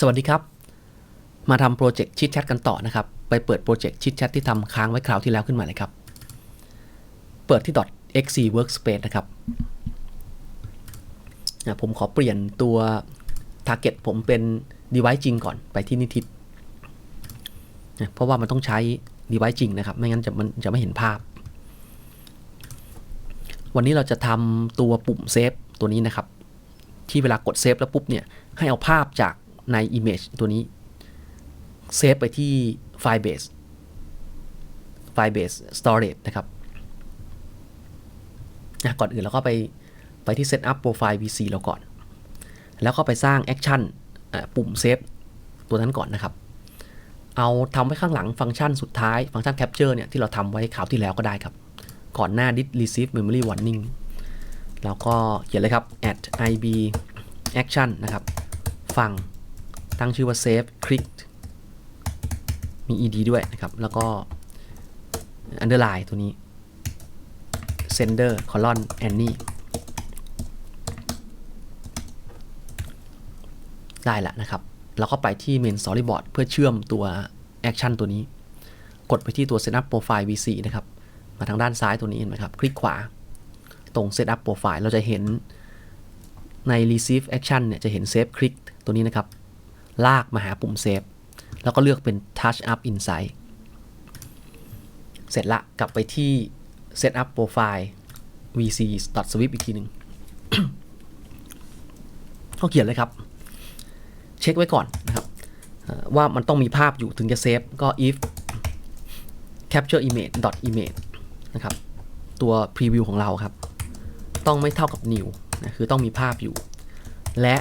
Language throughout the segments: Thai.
สวัสดีครับ มาทำโปรเจกต์ชิดแชทกันต่อนะครับ ไปเปิดโปรเจกต์ชิดแชทที่ทำค้างไว้คราวที่แล้วขึ้นมาเลยครับ เปิดที่ .xc workspace นะครับอะผมขอเปลี่ยนตัว target ผมเป็น device จริงก่อนไปที่นิทิศนะเพราะว่ามันต้องใช้ device จริงนะครับ ไม่งั้นจะมันจะไม่เห็นภาพ วันนี้เราจะทำตัวปุ่มเซฟตัวนี้นะครับ ที่เวลากดเซฟแล้วปุ๊บเนี่ย ให้เอาภาพจาก ใน Image ตัวนี้ เซฟไปที่ไฟล์ Base ไฟล์ Base Storage นะครับก่อนอื่นเราก็ไปไปที่ Setup Profile VC เราก่อน แล้วก็ไปสร้าง Action อะปุ่มเซฟตัวนั้นก่อนนะครับ เอาทำไว้ข้างหลังฟังก์ชันสุดท้าย ฟังก์ชัน Capture เนี่ยที่เราทำไว้คราวที่แล้วก็ได้ครับ ก่อนหน้า did receive memory warning แล้วก็เขียนเลยครับ add ib action นะครับ ฟัง ตั้งชื่อว่า save click มี ed ด้วยนะครับ แล้วก็ underline ตัวนี้ sender colon any ได้ละนะครับ แล้วก็ไปที่ main storyboard เพื่อเชื่อมตัว action ตัวนี้ กดไปที่ตัว setup profile vc นะครับ มาทางด้านซ้ายตัวนี้เห็นไหมครับ คลิกขวา ตรง setup profile เราจะเห็นใน receive action เนี่ยจะเห็น save click ตัวนี้นะครับ ลากมาหาปุ่ม save แล้วก็เลือกเป็น touch up inside เสร็จละกลับไปที่ setup profile vc swift อีกทีหนึ่งก็เขียนเลยครับ เช็คไว้ก่อนนะครับ ว่ามันต้องมีภาพอยู่ถึงจะเซฟ ก็ if capture image dot image นะครับ ตัว preview ของเราครับ ต้องไม่เท่ากับ new นะคือต้องมีภาพอยู่ และ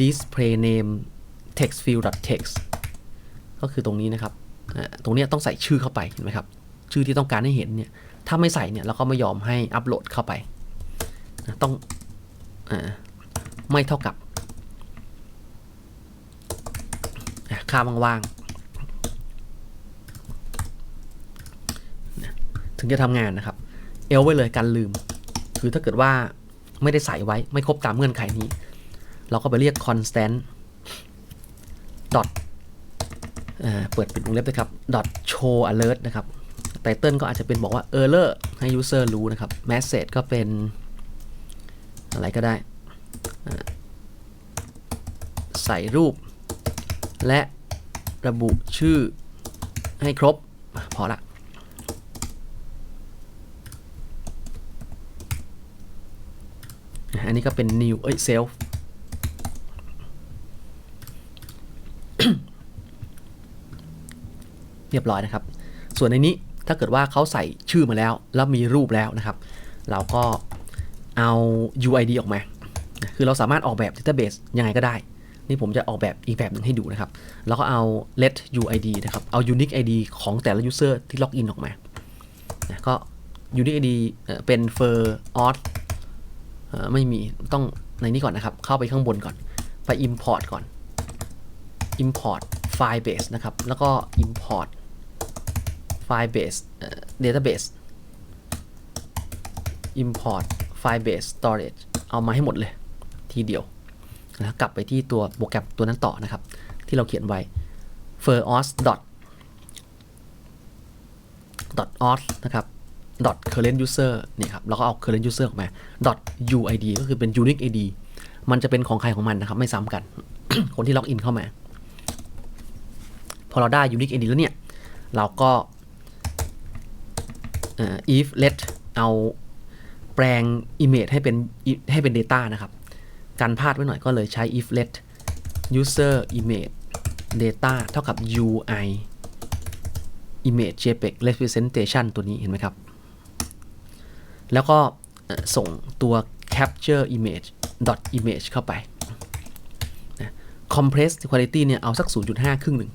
display name textfield.text ก็คือตรงนี้นะครับ ตรงนี้ต้องใส่ชื่อเข้าไปเห็นไหมครับ ชื่อที่ต้องการให้เห็นเนี่ย ถ้าไม่ใส่เนี่ยเราก็ไม่ยอมให้อัปโหลดเข้าไป ต้องอไม่เท่ากับค่าว่างๆ ถึงจะทำงานนะครับ เอลไว้เลยกันลืม คือถ้าเกิดว่าไม่ได้ใส่ไว้ไม่ครบตามเงื่อนไขนี้ เราก็ไปเรียก constant dot เอ่อเปิดปิดวงเล็บนะครับ dot show alert นะครับไตเติลก็อาจจะเป็นบอกว่า error ให้ user รู้นะครับ message ก็เป็นอะไรก็ได้ ใส่รูป และระบุชื่อให้ครบ พอละอันนี้ก็เป็น new เอ้ย self เรียบร้อยนะครับ ส่วนในนี้ถ้าเกิดว่าเขาใส่ชื่อมาแล้ว แล้วมีรูปแล้วนะครับ เราก็เอา UID ออกมา คือเราสามารถออกแบบ database ยังไงก็ได้ นี่ผมจะออกแบบอีกแบบหนึ่งให้ดูนะครับ แล้วก็เอา let UID นะครับ เอา unique ID ของแต่ละ user ที่ล็อกอินออกมานะก็ unique ID เป็น for auth ไม่มี ต้องในนี้ก่อนนะครับ เข้าไปข้างบนก่อน ไป import ก่อน import file base นะครับ แล้วก็ import file base เอ่อ database import file base storage เอามาให้หมดเลยทีเดียวแล้วกลับไปที่ตัวโปรแกรมตัวนั้นต่อนะครับ ที่เราเขียนไว้ firos dot dot auth นะครับ dot current user นี่ครับ แล้วก็เอา current user ออกมา dot uid ก็คือเป็น unique id มันจะเป็นของใครของมันนะครับ ไม่ซ้ำกัน คนที่ล็อกอินเข้ามา พอเราได้ unique id แล้วเนี่ย เราก็ if let เอาแปลง image ให้เป็นให้เป็น data นะครับการพลาดไว้หน่อยก็เลยใช้ if let user image data เท่ากับ ui image jpeg representation ตัวนี้เห็นไหมครับ แล้วก็ส่งตัว capture image dot image เข้าไป compress quality เนี่ย เอาสัก 0.5 ครึ่งหนึ่ง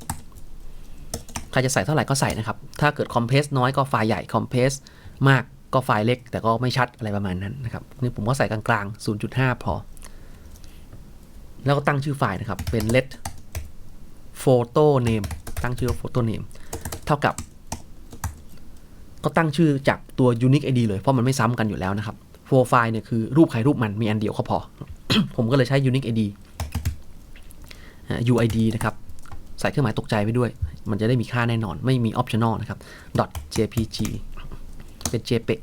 ครจะใส่เท่าไหร่ก็ใส่นะครับ ถ้าเกิด compress น้อยก็ไฟล์ใหญ่ compress มากก็ไฟล์เล็ก แต่ก็ไม่ชัดอะไรประมาณนั้นนะครับนี่ผมก็ใส่กลางๆ 0.5 พอ แล้วก็ตั้งชื่อไฟล์นะครับ เป็น let photo name ตั้งชื่อว่า photo name เท่ากับ ก็ตั้งชื่อจากตัว unique id เลยเพราะมันไม่ซ้ำกันอยู่แล้วนะครับโปรไฟล์เนี่ยคือรูปใครรูปมันมีอันเดียวก็พอ ผมก็เลยใช้ unique id UID นะครับ ส่เครื่องหมายตกใจไว้ด้วย มันจะได้มีค่าแน่นอน ไม่มี optional นะครับ .jpg เป็น JPEG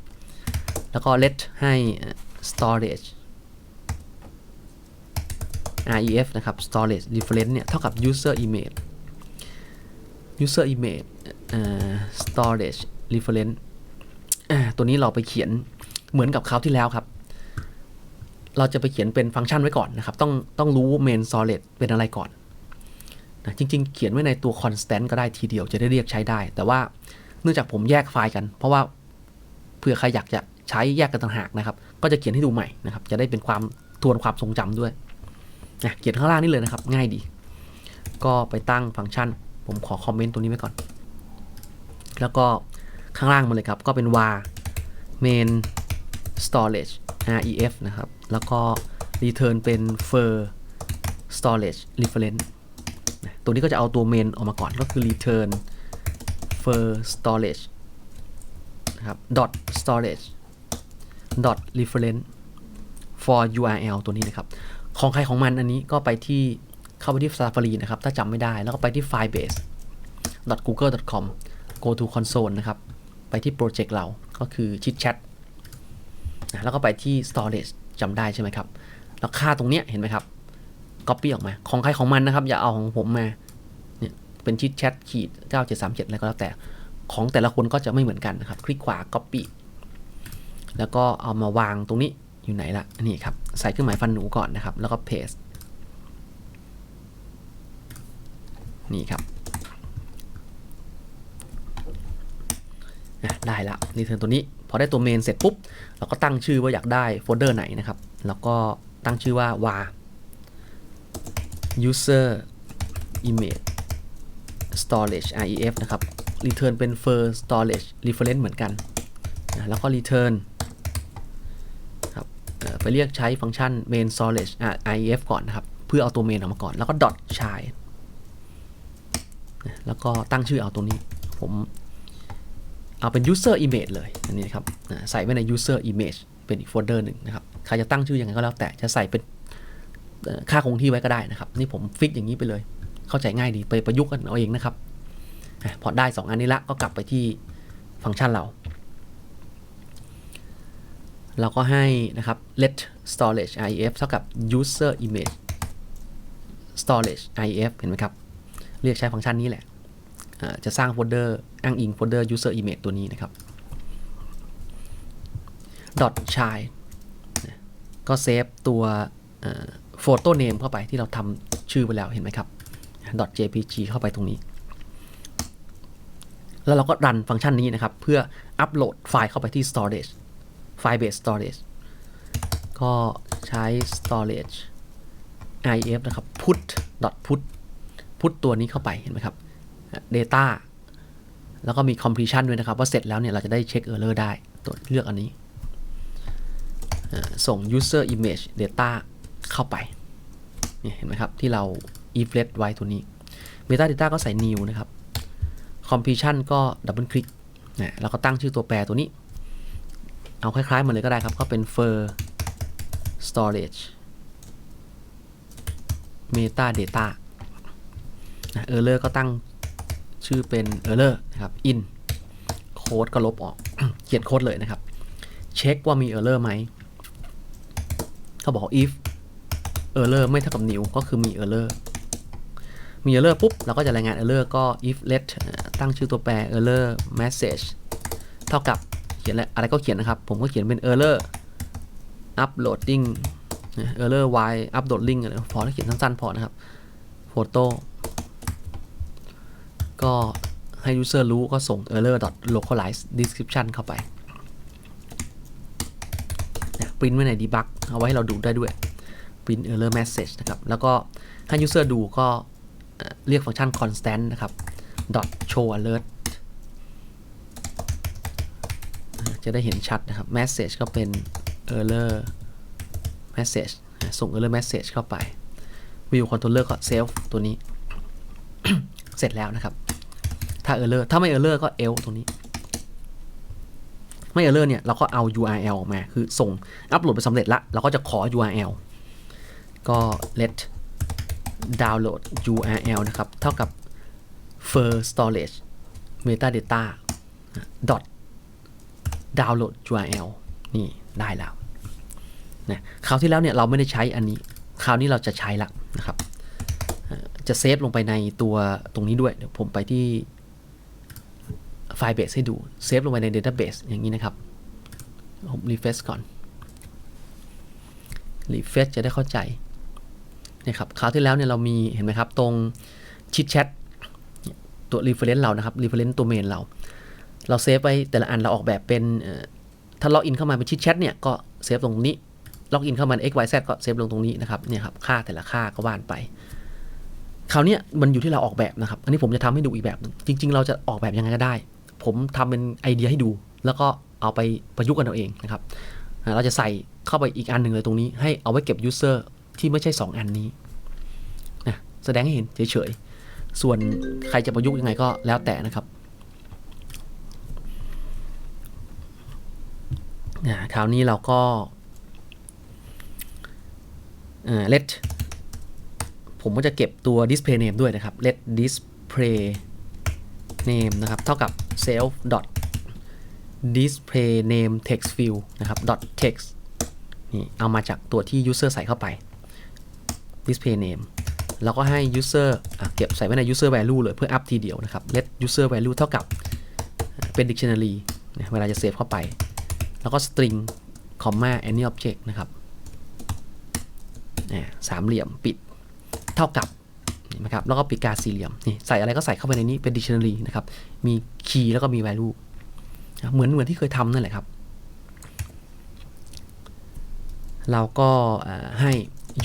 แล้วก็ let ให้ storage ref นะครับ storage reference เนี่ย เท่ากับ user image user image storage reference ตัวนี้เราไปเขียนเหมือนกับคราวที่แล้วครับ เราจะไปเขียนเป็นฟังก์ชันไว้ก่อนนะครับ ต้องต้องรู้ main storage เป็นอะไรก่อน นะจริง ๆ เขียนไว้ในตัว constant ก็ได้ทีเดียวจะได้เรียกใช้ได้ แต่ว่าเนื่องจากผมแยกไฟล์กัน เพราะว่าเผื่อใครอยากจะใช้แยกกันต่างหากนะครับ ก็จะเขียนให้ดูใหม่นะครับ จะได้เป็นความทวนความทรงจำด้วยนะเขียนข้างล่างนี่เลยนะครับ ง่ายดี ก็ไปตั้งฟังก์ชัน ผมขอคอมเมนต์ตรงนี้ไว้ก่อน แล้วก็ข้างล่างมาเลยครับ ก็เป็น var main storage ref นะครับ แล้วก็ return เป็น fur storage reference ตัวนี้ก็จะเอาตัว main ออกมาก่อนก็คือ return fur storage นะครับ dot storage dot reference for url ตัวนี้นะครับ ของใครของมันอันนี้ก็ไปที่เข้าไปที่ Safari นะครับ ถ้าจำไม่ได้แล้วก็ไปที่ firebase google.com go to console นะครับ ไปที่โปรเจกต์เราก็คือ chitchat นะแล้วก็ไปที่ storage จำได้ใช่ไหมครับ แล้วค่าตรงเนี้ยเห็นไหมครับ copy ออกมา ของใครของมันนะครับ อย่าเอาของผมมาเนี่ยเป็น chitchat ขีด9737อะไรก็แล้วแต่ ของแต่ละคนก็จะไม่เหมือนกันนะครับ คลิกขวา copy แล้วก็เอามาวางตรงนี้อยู่ไหนละนี่ครับ ใส่เครื่องหมายฟันหนูก่อนนะครับ แล้วก็ paste นี่ครับอะได้ละรีเทิร์นตัวนี้ พอได้ตัวเมนเสร็จปุ๊บ เราก็ตั้งชื่อว่าอยากได้โฟลเดอร์ไหนนะครับ แล้วก็ตั้งชื่อว่า var user image storage ref นะครับ return เป็น fur storage reference เหมือนกันนะแล้วก็ return ครับไปเรียกใช้ฟังก์ชัน main storage ref ก่อนนะครับ เพื่อเอาตัว main ออกมาก่อน แล้วก็ dot child นะแล้วก็ตั้งชื่อเอาตรงนี้ ผมเอาเป็น user image เลย อันนี้นะครับ ใส่ไว้ใน user image เป็นอีกโฟลเดอร์หนึ่งนะครับ ใครจะตั้งชื่อยังไงก็แล้วแต่ จะใส่เป็น ค่าคงที่ไว้ก็ได้นะครับ นี่ผมฟิกอย่างนี้ไปเลย เข้าใจง่ายดีไปประยุกต์กันเอาเองนะครับพอได้ 2 อันนี้ละก็กลับไปที่ฟังก์ชันเรา เราก็ให้นะครับ let storage ref เท่ากับ user image storage ref เห็นไหมครับ เรียกใช้ฟังก์ชันนี้แหละจะสร้างโฟลเดอร์อ้างอิงโฟลเดอร์ user image ตัวนี้นะครับ dot child ก็เซฟตัว โฟโต้เนมเข้าไปที่เราทำชื่อไปแล้วเห็นไหมครับ jpg เข้าไปตรงนี้ แล้วเราก็รันฟังก์ชันนี้นะครับ เพื่ออัปโหลดไฟล์เข้าไปที่ storage ไฟล์ based storage ก็ใช้ storage if นะครับ put put put ตัวนี้เข้าไปเห็นไหมครับ data แล้วก็มี completion ด้วยนะครับ ว่าเสร็จแล้วเนี่ยเราจะได้เช็ค error ได้ตัวเลือกอันนี้ ส่ง user image data เข้าไปเนี่ยเห็นไหมครับ ที่เรา if let ไว้ตัวนี้ meta data ก็ใส่ new นะครับ completion ก็ double click นะแล้วก็ตั้งชื่อตัวแปรตัวนี้ เอาคล้ายๆมันเลยก็ได้ครับ ก็เป็น fur storage meta data นะ error ก็ตั้งชื่อเป็น error นะครับ in โค้ดก็ลบออก เขียนโค้ดเลยนะครับ เช็คว่ามี error ไหม เขาบอก if error ไม่เท่ากับ new ก็คือมี error มี error ปุ๊บ เราก็จะรายงาน error ก็ if let ตั้งชื่อตัวแปร error message เท่ากับเขียนอะไรก็เขียนนะครับ ผมก็เขียนเป็น error uploading นะ error y uploading อะไรพอถ้าเขียนสั้นๆพอนะครับ photo ก็ให้ user รู้ก็ส่ง error localize description เข้าไปนะ print ไว้ใน debug เอาไว้ให้เราดูได้ด้วย print error message นะครับ แล้วก็ให้ user ดูก็เรียกฟังก์ชัน constant นะครับ dot show alert จะได้เห็นชัดนะครับ message ก็เป็น error message ส่ง error message เข้าไป view controller ก็ self ตัวนี้ เสร็จแล้วนะครับ ถ้า error ถ้าไม่ error ก็ else ตรงนี้ ไม่ error เนี่ย เราก็เอา URL ออกมา คือส่งอัปโหลดไปสำเร็จละเราก็จะขอ URL ก็ let download URL นะครับ เท่ากับ fur storage metadata dot download URL นี่ได้แล้วนะคราวที่แล้วเนี่ยเราไม่ได้ใช้อันนี้ คราวนี้เราจะใช้ละนะครับ จะเซฟลงไปในตัวตรงนี้ด้วย เดี๋ยวผมไปที่ไฟล์เบสให้ดู เซฟลงไปใน Database อย่างนี้นะครับ ผมรีเฟซก่อนรีเฟซจะได้เข้าใจ นะครับคราวที่แล้วเนี่ยเรามีเห็นไหมครับ ตรงชิดแชทตัว reference เรานะครับ reference ตัวเมนเรา เราเซฟไว้แต่ละอันเราออกแบบเป็นถ้าล็อกอินเข้ามาเป็นชิดแชทเนี่ยก็เซฟตรงนี้ล็อกอินเข้ามา x y z ก็เซฟลงตรงนี้นะครับเนี่ยครับค่าแต่ละค่าก็ว่านไปคราวนี้มันอยู่ที่เราออกแบบนะครับ อันนี้ผมจะทำให้ดูอีกแบบนึงจริง ๆ เราจะออกแบบยังไงก็ได้ ผมทำเป็นไอเดียให้ดู แล้วก็เอาไปประยุกต์กันเอาเองนะครับ เราจะใส่เข้าไปอีกอันหนึ่งเลยตรงนี้ ให้เอาไว้เก็บ user ที่ไม่ใช่ 2 อันนี้นะแสดงให้เห็นเฉยๆ ส่วนใครจะประยุกต์ยังไงก็แล้วแต่นะครับนะคราวนี้เราก็เอ่อ let ผมก็จะเก็บตัว display name ด้วยนะครับ let display name นะครับ เท่ากับ self dot display name text field นะครับ dot text นี่เอามาจากตัวที่ user ใส่เข้าไป display name แล้วก็ให้ user เก็บใส่ไว้ใน user value เลยเพื่ออัพทีเดียวนะครับ let user value เท่ากับเป็น dictionary นะเวลาจะเซฟเข้าไป แล้วก็ string comma any object นะครับสามเหลี่ยมปิดเท่ากับนไหมครับแล้วก็ปีกาสี่เหลี่ยมนี่ใส่อะไรก็ใส่เข้าไปในนี้เป็น dictionary นะครับ มีคีย์แล้วก็มี value เหมือนเหมือนที่เคยทำนั่นแหละครับ เราก็ให้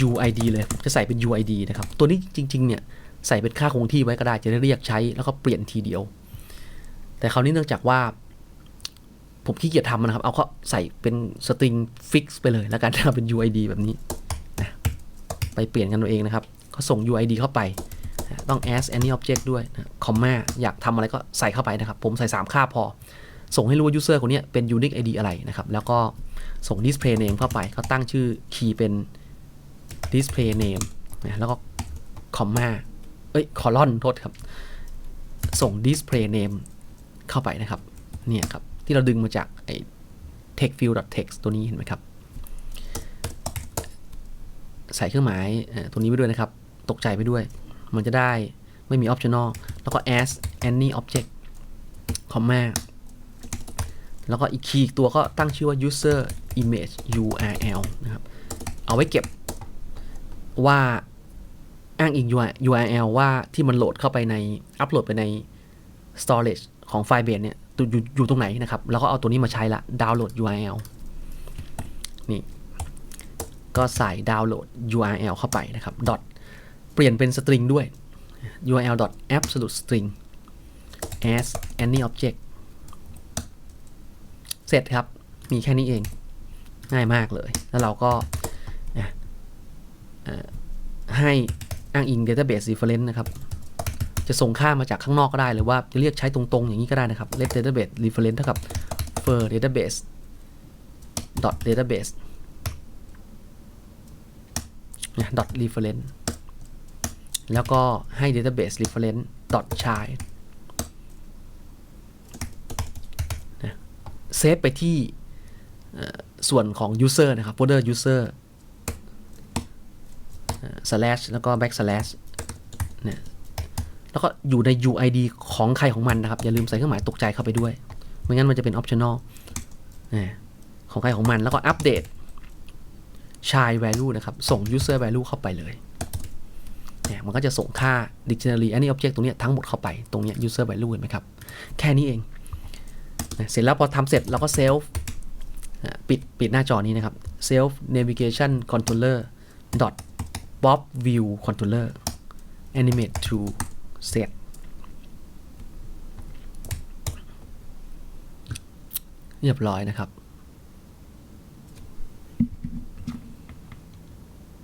UID เลยจะใส่เป็น UID นะครับ ตัวนี้จริง ๆ เนี่ย ใส่เป็นค่าคงที่ไว้ก็ได้จะได้เรียกใช้แล้วก็เปลี่ยนทีเดียว แต่คราวนี้เนื่องจากว่า ผมขี้เกียจทำนะครับ เอาก็ใส่เป็นสตริงฟิกซ์ไปเลยแล้วกันนะครับเป็น UID แบบนี้นะไปเปลี่ยนกันตัวเองนะครับ ก็ส่ง UID เข้าไป ต้อง as any object ด้วยนะ comma อยากทำอะไรก็ใส่เข้าไปนะครับ ผมใส่ 3 ค่าพอ ส่งให้รู้ว่า user คนนี้เป็น unique ID อะไรนะครับ แล้วก็ส่ง display name เข้าไปก็ตั้งชื่อ key เป็น display name นะแล้วก็ comma เอ้ย colon โทษครับ ส่ง display name เข้าไปนะครับ เนี่ยครับ ที่เราดึงมาจากไอ้ text field text ตัวนี้เห็นไหมครับ ใส่เครื่องหมายตัวนี้ไปด้วยนะครับ ตกใจไปด้วย มันจะได้ไม่มี optional แล้วก็ as any object comma แล้วก็อีกคีย์ตัวก็ตั้งชื่อว่า user image url นะครับ เอาไว้เก็บ ว่าอ้างอิง URL ว่าที่มันโหลดเข้าไปในอัปโหลดไปใน storage ของไฟล์เบสเนี่ยอยู่อยู่ตรงไหนนะครับ แล้วก็เอาตัวนี้มาใช้ละ download URL นี่ ก็ใส่ download URL เข้าไปนะครับ dot เปลี่ยนเป็นสตริงด้วย URL dot absolute string as any object เสร็จครับ มีแค่นี้เอง ง่ายมากเลย แล้วเราก็ ให้อ้างอิง database reference นะครับ จะส่งค่ามาจากข้างนอกก็ได้หรือว่าจะเรียกใช้ตรงๆ อย่างนี้ก็ได้นะครับ let database reference เท่ากับ for database dot database นะ dot reference แล้วก็ให้ database reference dot child นะเซฟไปที่ส่วนของ user นะครับ folder user slash แล้วก็ backslash เนี่ยแล้วก็อยู่ใน UID ของใครของมันนะครับ อย่าลืมใส่เครื่องหมายตกใจเข้าไปด้วย ไม่งั้นมันจะเป็น optional นะของใครของมันแล้วก็อัปเดต child value นะครับ ส่ง user value เข้าไปเลยเนี่ยมันก็จะส่งค่า dictionary any object ตรงนี้ทั้งหมดเข้าไปตรงนี้ user value เห็นไหมครับ แค่นี้เองนะเสร็จแล้วพอทำเสร็จเราก็ self ปิดปิดหน้าจอนี้นะครับ self navigation controller dot pop view controller animate to set เรียบร้อยนะครับ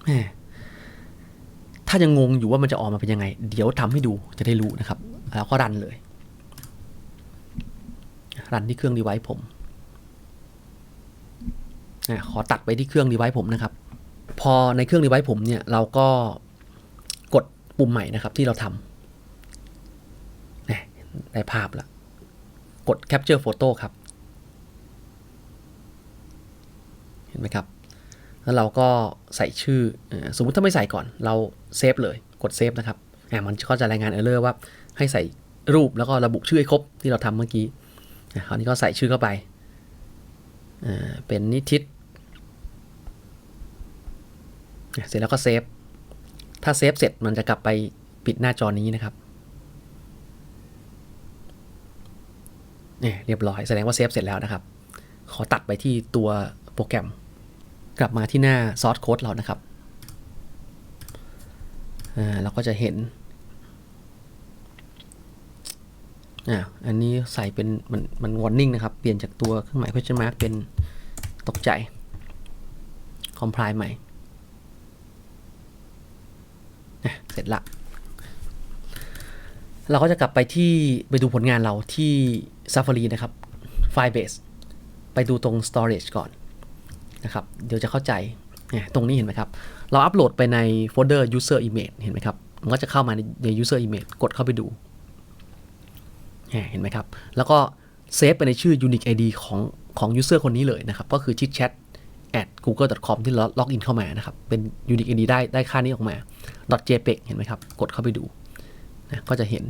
แหมถ้ายังงงอยู่ว่ามันจะออกมาเป็นยังไง เดี๋ยวทำให้ดูจะได้รู้นะครับ แล้วก็รันเลย รันที่เครื่อง device ผมอะขอตัดไปที่เครื่อง device ผมนะครับ พอในเครื่อง device ผมเนี่ยเราก็กดปุ่มใหม่นะครับที่เราทำนี่ได้ภาพแล้วกด capture photo ครับ เห็นไหมครับ แล้วเราก็ใส่ชื่อสมมติถ้าไม่ใส่ก่อนเราเซฟเลยกดเซฟนะครับอ่มันก็จะรายงาน error ว่าให้ใส่รูปแล้วก็ระบุชื่อให้ครบที่เราทำเมื่อกี้คราวนี้ก็ใส่ชื่อเข้าไปอ่าเป็นนิทิศอะ เสร็จแล้วก็เซฟ ถ้าเซฟเสร็จมันจะกลับไปปิดหน้าจอนี้นะครับเนี่ยเรียบร้อยแสดงว่าเซฟเสร็จแล้วนะครับ ขอตัดไปที่ตัวโปรแกรม กลับมาที่หน้าซอสโค้ดเรานะครับอ่าเราก็จะเห็นอ่าอันนี้ใส่เป็นมันมัน warning นะครับ เปลี่ยนจากตัวเครื่องหมาย question mark เป็นตกใจ comply ใหม่ อะเสร็จละ เราก็จะกลับไปที่ไปดูผลงานเราที่ Safari นะครับ Firebase ไปดูตรง storage ก่อนนะครับ เดี๋ยวจะเข้าใจเนี่ยตรงนี้เห็นไหมครับ เราอัปโหลดไปในโฟลเดอร์ user image เห็นไหมครับ มันก็จะเข้ามาใน user image กดเข้าไปดูเนี่ยเห็นไหมครับ แล้วก็เซฟไปในชื่อ unique id ของของ user คนนี้เลยนะครับ ก็คือ chitchat at google.com ที่เราล็อกอินเข้ามานะครับ เป็น unique id ได้ได้ค่านี้ออกมา .jpeg เห็นไหมครับ กดเข้าไปดูนะก็จะเห็น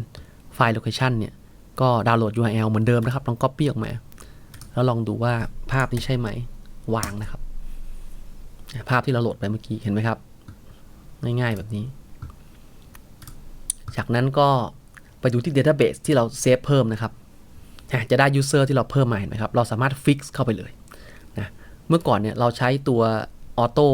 ไฟล์ location เนี่ยก็ดาวน์โหลด URL เหมือนเดิมนะครับลอง copy ออกมา แล้วลองดูว่าภาพนี้ใช่ไหมวางนะครับ ภาพที่เราโหลดไปเมื่อกี้เห็นไหมครับ ง่ายๆแบบนี้ จากนั้นก็ไปดูที่ Database ที่เราเซฟเพิ่มนะครับจะได้ User ที่เราเพิ่มมาเห็นไหมครับ เราสามารถ Fix เข้าไปเลย เมื่อก่อนเนี่ยเราใช้ตัว Auto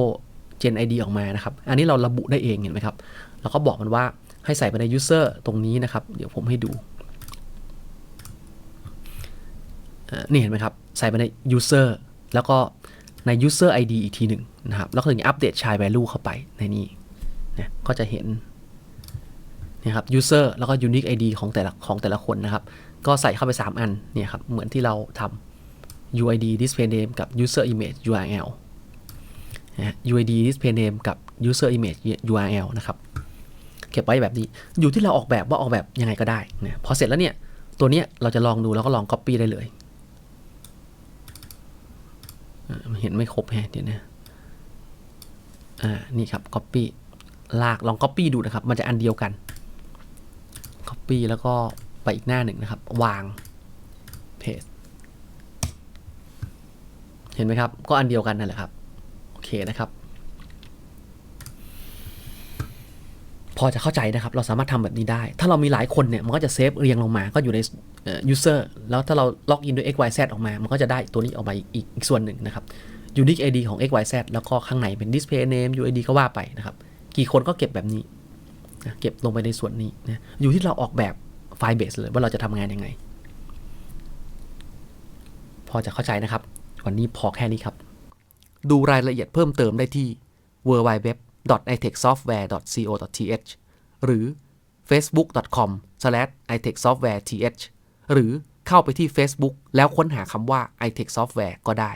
Gen ID ออกมานะครับ อันนี้เราระบุได้เองเห็นไหมครับเราก็บอกมันว่าให้ใส่ไปใน User ตรงนี้นะครับ เดี๋ยวผมให้ดูอ่านี่เห็นไหมครับ ใส่ไปใน User แล้วก็ใน user ID อีกทีหนึ่งนะครับ แล้วก็ถึงอัปเดต child value เข้าไปในนี้นะก็จะเห็นนะครับ user แล้วก็ unique ID ของแต่ละของแต่ละคนนะครับ ก็ใส่เข้าไป 3 อันเนี่ยครับ เหมือนที่เราทำ UID display name กับ user image URL UID display name กับ user image URL นะครับ เก็บไว้แบบนี้ อยู่ที่เราออกแบบว่าออกแบบยังไงก็ได้นะพอเสร็จแล้วเนี่ย ตัวเนี้ยเราจะลองดูแล้วก็ลอง copy ได้เลยเห็นไม่ครบแฮะเดี๋ยวนะอ่า นี่ครับ copy ลาก ลอง copy ดูนะครับ มันจะอันเดียวกัน copy แล้วก็ไปอีกหน้าหนึ่งนะครับ วาง paste เห็นไหมครับ ก็อันเดียวกันนั่นแหละครับ โอเคนะครับ พอจะเข้าใจนะครับ เราสามารถทำแบบนี้ได้ ถ้าเรามีหลายคนเนี่ย มันก็จะเซฟเรียงลงมา ก็อยู่ใน user แล้วถ้าเราล็อกอินด้วย xyz ออกมา มันก็จะได้ตัวนี้ออกมาอีกอีกอีกส่วนหนึ่งนะครับ unique id ของ xyz แล้วก็ข้างในเป็น display name uid ก็ว่าไปนะครับ กี่คนก็เก็บแบบนี้นะเก็บลงไปในส่วนนี้นะอยู่ที่เราออกแบบไฟล์เบสเลยว่าเราจะทำงานยังไง พอจะเข้าใจนะครับ วันนี้พอแค่นี้ครับ ดูรายละเอียดเพิ่มเติมได้ที่ www.itechsoftware.co.th หรือ facebook.com/itechsoftwareth หรือเข้าไปที่ Facebook แล้วค้นหาคำว่า itech software ก็ได้